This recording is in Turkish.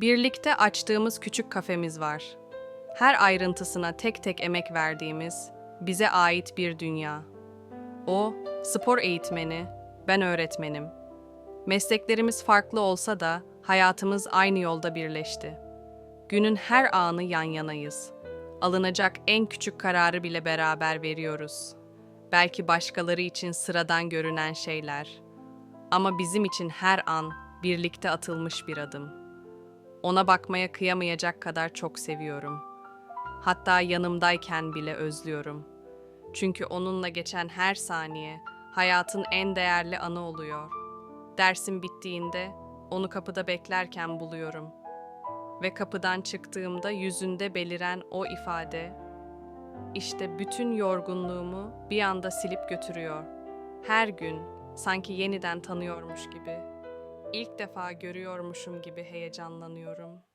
Birlikte açtığımız küçük kafemiz var. Her ayrıntısına tek tek emek verdiğimiz, bize ait bir dünya. O, spor eğitmeni, ben öğretmenim. Mesleklerimiz farklı olsa da hayatımız aynı yolda birleşti. Günün her anı yan yanayız. Alınacak en küçük kararı bile beraber veriyoruz. Belki başkaları için sıradan görünen şeyler. Ama bizim için her an birlikte atılmış bir adım. Ona bakmaya kıyamayacak kadar çok seviyorum. Hatta yanımdayken bile özlüyorum. Çünkü onunla geçen her saniye hayatın en değerli anı oluyor. Dersim bittiğinde onu kapıda beklerken buluyorum. Ve kapıdan çıktığımda yüzünde beliren o ifade işte bütün yorgunluğumu bir anda silip götürüyor. Her gün sanki yeniden tanıyormuş gibi, ilk defa görüyormuşum gibi heyecanlanıyorum.